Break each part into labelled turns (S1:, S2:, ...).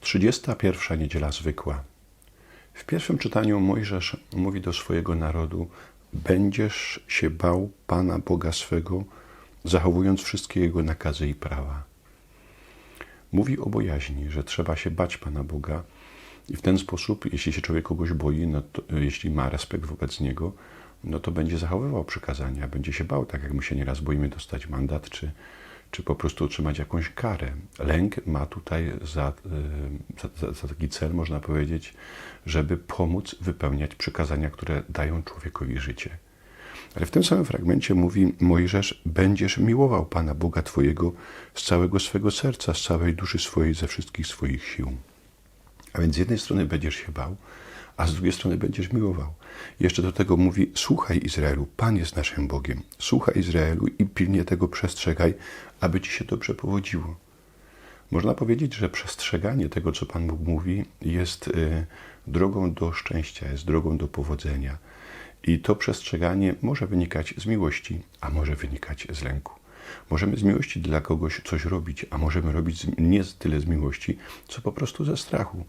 S1: 31 niedziela zwykła. W pierwszym czytaniu Mojżesz mówi do swojego narodu: Będziesz się bał Pana Boga swego, zachowując wszystkie Jego nakazy i prawa. Mówi o bojaźni, że trzeba się bać Pana Boga i w ten sposób, jeśli się człowiek kogoś boi, no to, jeśli ma respekt wobec Niego, no to będzie zachowywał przykazania, będzie się bał, tak jak my się nieraz boimy dostać mandat, czy, czy po prostu otrzymać jakąś karę. Lęk ma tutaj za, y, za, za taki cel, można powiedzieć, żeby pomóc wypełniać przykazania, które dają człowiekowi życie. Ale w tym samym fragmencie mówi Mojżesz: Będziesz miłował Pana Boga Twojego z całego swego serca, z całej duszy swojej, ze wszystkich swoich sił. A więc z jednej strony będziesz się bał, a z drugiej strony będziesz miłował. Jeszcze do tego mówi: Słuchaj Izraelu, Pan jest naszym Bogiem. Słuchaj Izraelu i pilnie tego przestrzegaj, aby ci się dobrze powodziło. Można powiedzieć, że przestrzeganie tego, co Pan Bóg mówi, jest y, drogą do szczęścia, jest drogą do powodzenia. I to przestrzeganie może wynikać z miłości, a może wynikać z lęku. Możemy z miłości dla kogoś coś robić, a możemy robić nie tyle z miłości, co po prostu ze strachu.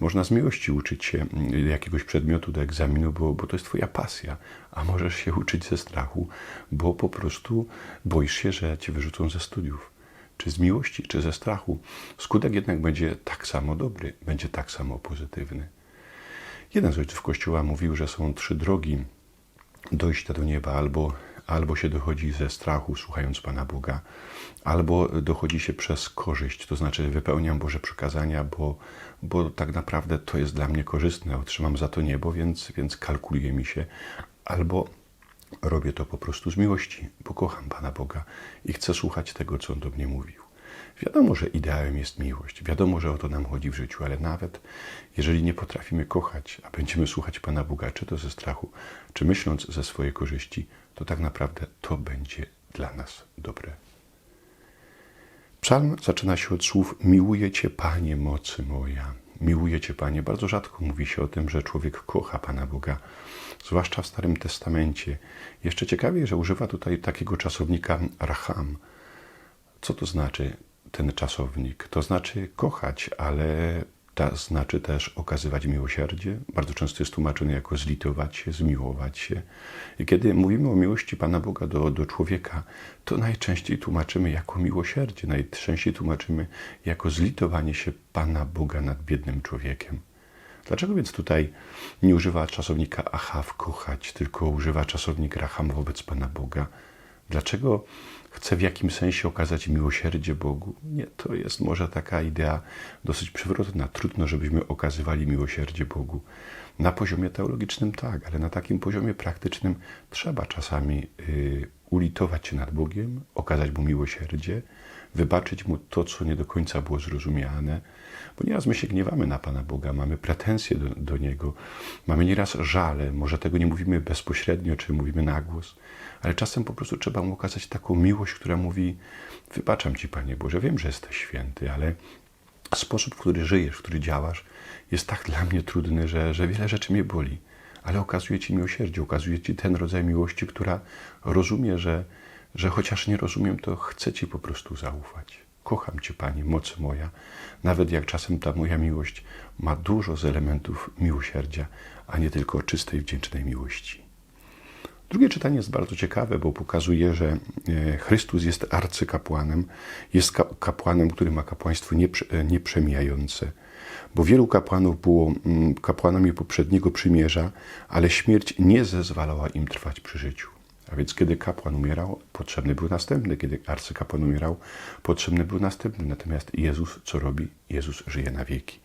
S1: Można z miłości uczyć się jakiegoś przedmiotu do egzaminu, bo, bo to jest Twoja pasja, a możesz się uczyć ze strachu, bo po prostu boisz się, że Cię wyrzucą ze studiów. Czy z miłości, czy ze strachu. Skutek jednak będzie tak samo dobry, będzie tak samo pozytywny. Jeden z ojców Kościoła mówił, że są trzy drogi dojścia do nieba, albo, albo się dochodzi ze strachu, słuchając Pana Boga, albo dochodzi się przez korzyść, to znaczy wypełniam Boże przykazania, bo, bo tak naprawdę to jest dla mnie korzystne, otrzymam za to niebo, więc, więc kalkuluje mi się, albo robię to po prostu z miłości, bo kocham Pana Boga i chcę słuchać tego, co On do mnie mówił. Wiadomo, że ideałem jest miłość, wiadomo, że o to nam chodzi w życiu, ale nawet jeżeli nie potrafimy kochać, a będziemy słuchać Pana Boga, czy to ze strachu, czy myśląc ze swojej korzyści, to tak naprawdę to będzie dla nas dobre. Psalm zaczyna się od słów: Miłuję Cię, Panie, mocy moja. Miłuję Cię, Panie. Bardzo rzadko mówi się o tym, że człowiek kocha Pana Boga, zwłaszcza w Starym Testamencie. Jeszcze ciekawie, że używa tutaj takiego czasownika racham. Co to znaczy ten czasownik? To znaczy kochać, ale to znaczy też okazywać miłosierdzie. Bardzo często jest tłumaczony jako zlitować się, zmiłować się. I kiedy mówimy o miłości Pana Boga do, do człowieka, to najczęściej tłumaczymy jako miłosierdzie, najczęściej tłumaczymy jako zlitowanie się Pana Boga nad biednym człowiekiem. Dlaczego więc tutaj nie używa czasownika achaw, kochać, tylko używa czasownik racham wobec Pana Boga? Dlaczego chce w jakim sensie okazać miłosierdzie Bogu? Nie, to jest może taka idea dosyć przewrotna. Trudno, żebyśmy okazywali miłosierdzie Bogu. Na poziomie teologicznym tak, ale na takim poziomie praktycznym trzeba czasami y, ulitować się nad Bogiem, okazać Mu miłosierdzie, wybaczyć Mu to, co nie do końca było zrozumiane, bo my się gniewamy na Pana Boga, mamy pretensje do, do Niego, mamy nieraz żale, może tego nie mówimy bezpośrednio, czy mówimy na głos, ale czasem po prostu trzeba Mu okazać taką miłość, która mówi, wybaczam Ci, Panie Boże, wiem, że jesteś święty, ale sposób, w który żyjesz, w który działasz, jest tak dla mnie trudny, że, że wiele rzeczy mnie boli. Ale okazuje Ci miłosierdzie, okazuje Ci ten rodzaj miłości, która rozumie, że, że chociaż nie rozumiem, to chcę Ci po prostu zaufać. Kocham Cię, Panie, mocy moja, nawet jak czasem ta moja miłość ma dużo z elementów miłosierdzia, a nie tylko czystej, wdzięcznej miłości. Drugie czytanie jest bardzo ciekawe, bo pokazuje, że e, Chrystus jest arcykapłanem, jest kapłanem, który ma kapłaństwo e, nieprzemijające. Bo wielu kapłanów było mm, kapłanami poprzedniego przymierza, ale śmierć nie zezwalała im trwać przy życiu. A więc kiedy kapłan umierał, potrzebny był następny. Kiedy arcykapłan umierał, potrzebny był następny. Natomiast Jezus co robi? Jezus żyje na wieki.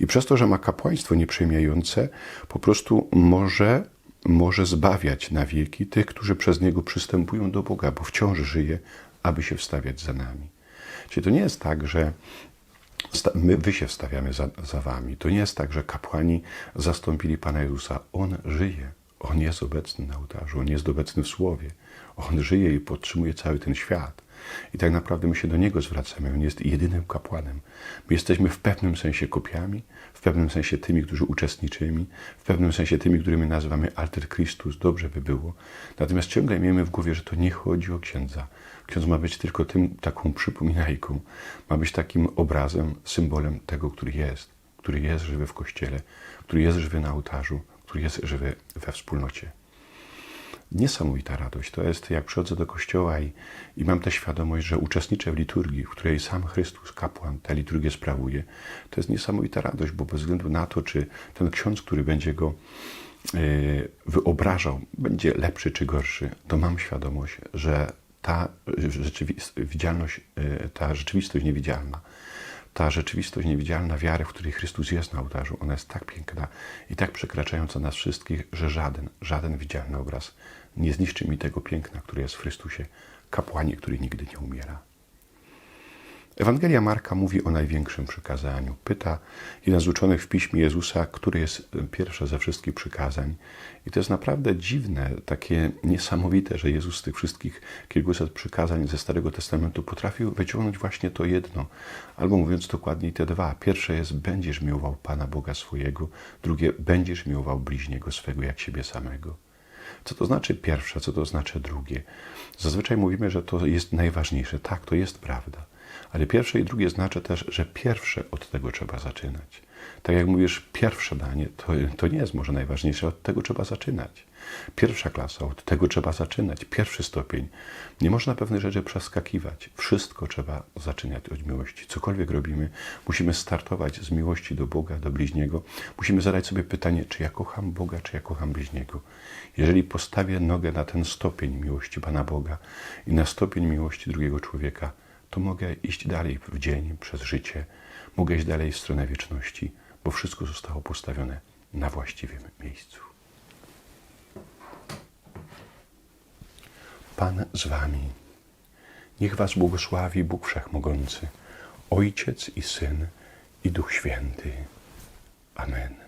S1: I przez to, że ma kapłaństwo nieprzejmujące, po prostu może, może zbawiać na wieki tych, którzy przez Niego przystępują do Boga, bo wciąż żyje, aby się wstawiać za nami. Czyli to nie jest tak, że my, wy się wstawiamy za, za wami. To nie jest tak, że kapłani zastąpili Pana Jezusa. On żyje. On jest obecny na ołtarzu, On jest obecny w Słowie. On żyje i podtrzymuje cały ten świat. I tak naprawdę my się do Niego zwracamy. On jest jedynym kapłanem. My jesteśmy w pewnym sensie kopiami, w pewnym sensie tymi, którzy uczestniczymy, w pewnym sensie tymi, którymi nazywamy alter Christus. Dobrze by było. Natomiast ciągle miejmy w głowie, że to nie chodzi o księdza. Ksiądz ma być tylko tym, taką przypominajką, ma być takim obrazem, symbolem tego, który jest, który jest żywy w Kościele, który jest żywy na ołtarzu, który jest żywy we wspólnocie. Niesamowita radość. To jest, jak przychodzę do kościoła i, i mam tę świadomość, że uczestniczę w liturgii, w której sam Chrystus, kapłan, tę liturgię sprawuje. To jest niesamowita radość, bo bez względu na to, czy ten ksiądz, który będzie go e, wyobrażał, będzie lepszy czy gorszy, to mam świadomość, że ta rzeczywistość, widzialność, e, ta rzeczywistość niewidzialna, ta rzeczywistość niewidzialna wiary, w której Chrystus jest na ołtarzu, ona jest tak piękna i tak przekraczająca nas wszystkich, że żaden, żaden widzialny obraz nie zniszczy mi tego piękna, które jest w Chrystusie, kapłanie, który nigdy nie umiera. Ewangelia Marka mówi o największym przykazaniu. Pyta jeden z uczonych w piśmie Jezusa, który jest pierwsze ze wszystkich przykazań. I to jest naprawdę dziwne, takie niesamowite, że Jezus z tych wszystkich kilkuset przykazań ze Starego Testamentu potrafił wyciągnąć właśnie to jedno, albo mówiąc dokładniej te dwa. Pierwsze jest będziesz miłował Pana Boga swojego, drugie będziesz miłował bliźniego swego jak siebie samego. Co to znaczy pierwsze, co to znaczy drugie? Zazwyczaj mówimy, że to jest najważniejsze. Tak, to jest prawda. Ale pierwsze i drugie znaczy też, że pierwsze od tego trzeba zaczynać. Tak jak mówisz, pierwsze danie to, to nie jest może najważniejsze, od tego trzeba zaczynać. Pierwsza klasa, od tego trzeba zaczynać. Pierwszy stopień. Nie można pewnych rzeczy przeskakiwać. Wszystko trzeba zaczynać od miłości. Cokolwiek robimy, musimy startować z miłości do Boga, do bliźniego. Musimy zadać sobie pytanie, czy ja kocham Boga, czy ja kocham bliźniego. Jeżeli postawię nogę na ten stopień miłości Pana Boga i na stopień miłości drugiego człowieka, to mogę iść dalej w dzień, przez życie, mogę iść dalej w stronę wieczności, bo wszystko zostało postawione na właściwym miejscu. Pan z Wami. Niech Was błogosławi Bóg Wszechmogący, Ojciec i Syn i Duch Święty. Amen.